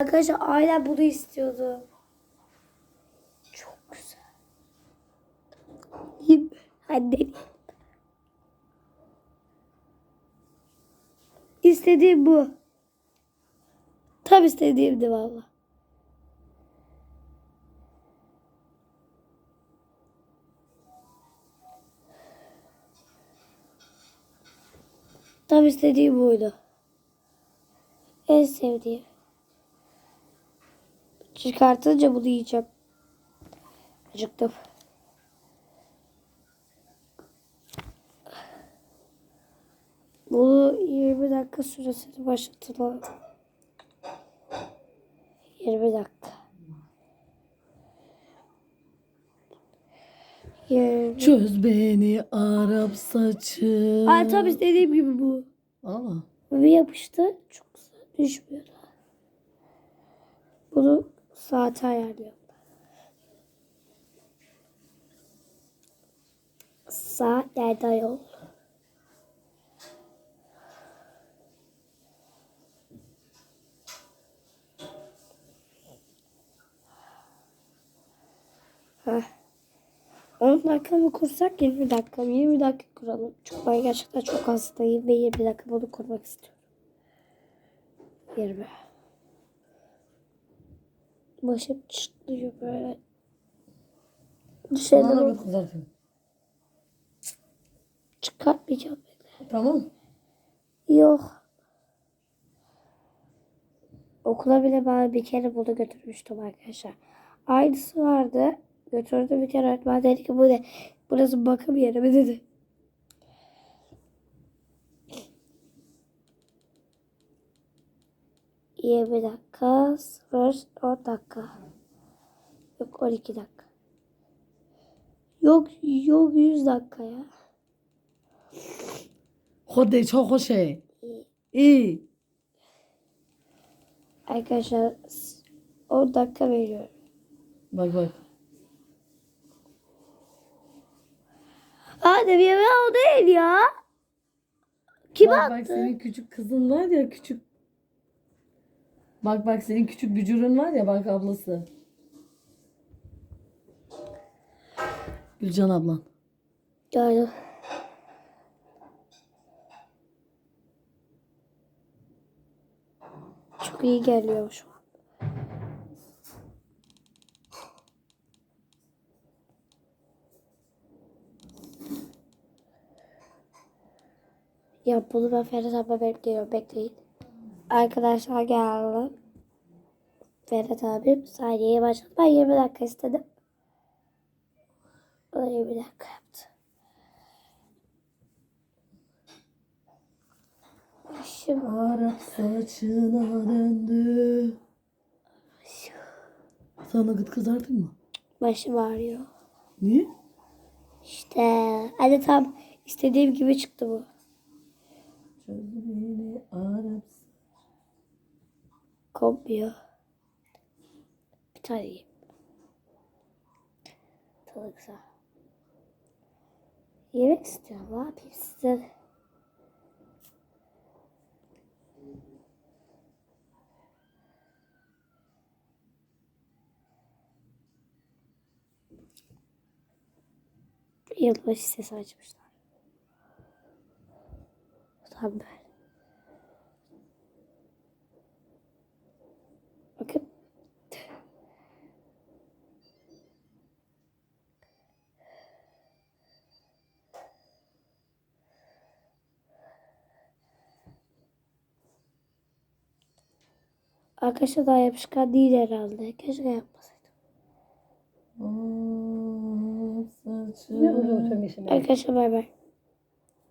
Arkadaşlar ailem bunu istiyordu. Çok güzel. Yiyeyim deneyeyim. İstediğim bu. Tam istediğimdi valla. Tam istediğim buydu. En sevdiğim. Çıkartınca bunu yiyeceğim. Acıktım. Bunu 20 dakika süresini başlatılan 20 dakika. 20. Çöz beni Arap saçı. Ay tam istediğim gibi bu. Ama Bir yapıştı. Çok güzel. Düşmüyor. Bunu saate ayarlıyorum. Saat nerede yol? Heh. 10 dakika mı kursak 20 dakika mı? 20 dakika kuralım. Çünkü ben gerçekten çok hastayım ve 20 dakika bunu kurmak istiyorum. 20. Başım çıtlıyor böyle. bana Dışarıda bir kızartayım. çıkartmayacağım. Tamam. Yok. Okula bile bana bir kere bunu götürmüştüm arkadaşlar. Aynısı vardı. Götürdüm bir kere öğretmen dedi ki bu ne? Burası bakım yeri mi dedi. Yirmi dakika, sıfır, dakika. Yok on iki dakika. Yok, yok yüz dakika ya. Hadi çok hoş şey. İyi. Arkadaşlar 10 dakika veriyorum. Bak bak. Adem yemeği o değil ya. Kim bak attı? bak senin küçük kızın var ya küçük. Bak bak senin küçük bücürün var ya bak ablası. Gülcan ablan. Gördüm. Çok iyi geliyor şu an. Ya bunu ben Ferhat abi bekliyorum. Bekleyin. Arkadaşlar geldi. Ferhat abim saniyeye başladı. Ben 20 dakika istedim. O da 20 dakika yaptı. Başım Arap saçına döndü. Sana gıt kızartın mı? Başım ağrıyor. Niye? İşte hadi tam istediğim gibi çıktı bu. Çöz beni Kopmuyor. Bir tane yiyeyim. Tadı güzel. Yemek istiyorum. Ne yapayım size? Yılbaşı açmışlar. Tam böyle. Bakın. Arkadaşlar daha yapışkan değil herhalde. Keşke yapmasaydım. Arkadaşlar bay bay.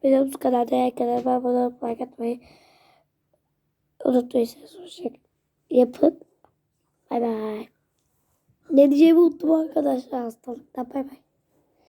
Videomuz kadar değer kadar ben bunu like atmayı unuttuysanız hoşça yapın. Bay bay. Ne diyeceğimi unuttum arkadaşlar hastalıktan. Bay bay.